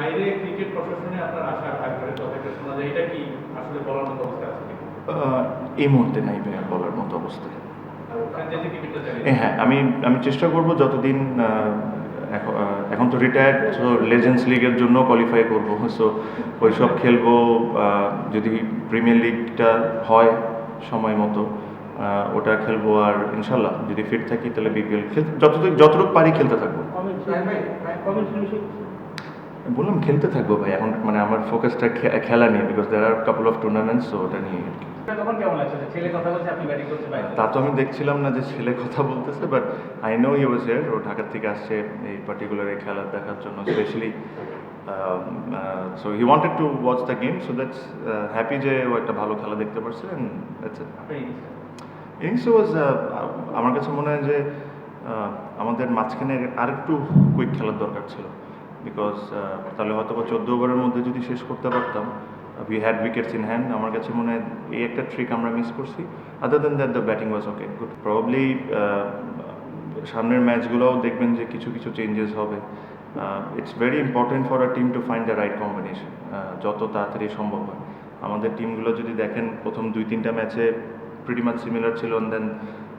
বাইরে ক্রিকেট প্রশাসনে আপনার আশা করে কথাটা শোনা যায় এটা কি আসলে বলার মতো অবস্থা আছে এই মুহূর্তে নাই ভাইয়া বলার মতো অবস্থায় হ্যাঁ আমি আমি চেষ্টা করব যতদিন এখন এখন তো রিটায়ার্ড সো লেজেন্ডস লিগের জন্য কোয়ালিফাই করব সো ওই সব খেলব যদি প্রিমিয়ার লিগটা হয় সময় মতো ওটা খেলব আর ইনশাল্লাহ যদি ফিট থাকি তাহলে বিপিএল খেলতে যতটুকু যতটুকু পারি খেলতে থাকব। বললাম খেলতে থাকব ভাই এখন মানে আমার ফোকাসটা খেলা নিয়ে because there are couple of tournaments তো ওটা নিয়ে তা তো আমি দেখছিলাম না যে ছেলে কথা বলতেছে but I know you was here ও ঢাকার থেকে আসছে এই পার্টিকুলার এই খেলা দেখার জন্য specially so he wanted to watch the game so that's happy যে ও একটা ভালো খেলা দেখতে পারছে অ্যান্ড দ্যাটস ইট আপনি ইনিংস ওয়াজ আমার কাছে মনে হয় যে আমাদের মাঝখানে আরেকটু কুইক খেলার দরকার ছিল। বিকজ তাহলে হয়তো বা চোদ্দ ওভারের মধ্যে যদি শেষ করতে পারতাম we had wickets in hand আমার কাছে মনে হয় এই একটা ট্রিক আমরা মিস করছি। Other than that the batting was okay good probably সামনের ম্যাচগুলোও দেখবেন যে কিছু কিছু চেঞ্জেস হবে। It's very important for a team to find the right combination যত তাড়াতাড়ি সম্ভব হয়। আমাদের টিমগুলো যদি দেখেন, প্রথম দুই তিনটা ম্যাচে প্রিটি মাচ সিমিলার ছিল দেন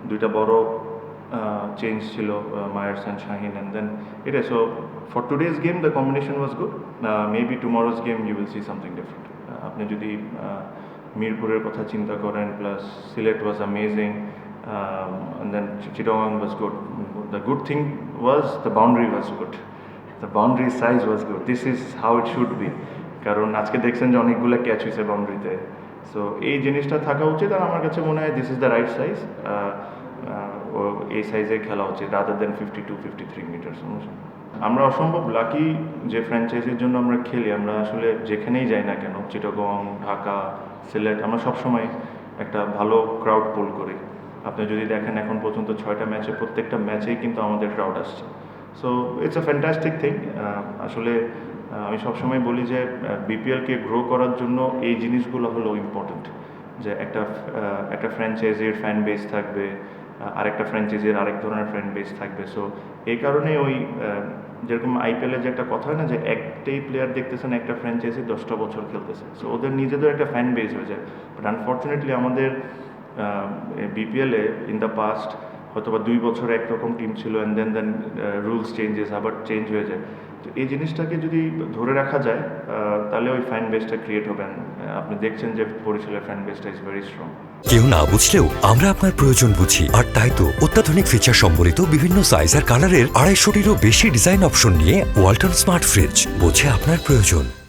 দুইটা বড় চেঞ্জ ছিল Myers and Shaheen and then এটা so for today's game the combination was good maybe tomorrow's game you will see something different আপনি যদি মিরপুরের কথা চিন্তা করেন plus Sylhet was amazing then Chittagong was good the good thing was the boundary was good the boundary size was good this is how it should be কারণ আজকে দেখছেন যে অনেকগুলো ক্যাচ হয়েছে বাউন্ডারিতে সো এই জিনিসটা থাকা উচিত, আর আমার কাছে মনে হয় this is the right size এই সাইজে খেলা উচিত rather than fifty two fifty three metres আমরা অসম্ভব লাকি যে ফ্র্যাঞ্চাইজির জন্য আমরা খেলি। আমরা আসলে যেখানেই যাই না কেন, চিটাগং, ঢাকা, সিলেট, আমরা সবসময় একটা ভালো ক্রাউড পুল করি। আপনি যদি দেখেন এখন পর্যন্ত ছয়টা ম্যাচে প্রত্যেকটা ম্যাচেই কিন্তু আমাদের ক্রাউড আসছে। So it's a fantastic thing আসলে আমি সবসময় বলি যে বিপিএলকে গ্রো করার জন্য এই জিনিসগুলো হলো ইম্পর্ট্যান্ট যে একটা একটা ফ্র্যাঞ্চাইজির ফ্যান বেস থাকবে আরেকটা ফ্র্যাঞ্চাইজির আরেক ধরনের ফ্রেন্ড বেস থাকবে। সো এই কারণে ওই যেরকম আইপিএলের যে একটা কথা হয় না যে, একটাই প্লেয়ার দেখতেছেন, একটা ফ্র্যাঞ্চাইজি দশটা বছর খেলতেছে। সো ওদের নিজেদের একটা ফ্যান বেস হয়ে যায়। বাট আনফর্চুনেটলি আমাদের বিপিএলে ইন দ্য পাস্ট হয়তো বা দুই বছর একরকম টিম ছিল and then then rules changes আবার চেঞ্জ হয়ে যায়। তো এই জিনিসটাকে যদি ধরে রাখা যায় তাহলে ওই ফ্যান বেসটা ক্রিয়েট হবেন আপনি দেখছেন যে বরিশালের ফ্যান বেসটা ইজ ভেরি স্ট্রং কেউ না বুঝলেও আমরা আপনার প্রয়োজন বুঝি। আর তাই তো অত্যাধুনিক ফিচার সম্বলিত বিভিন্ন সাইজ আর কালারের আড়াইশোটিরও বেশি ডিজাইন অপশন নিয়ে ওয়ালটন স্মার্ট ফ্রিজ বোঝে আপনার প্রয়োজন।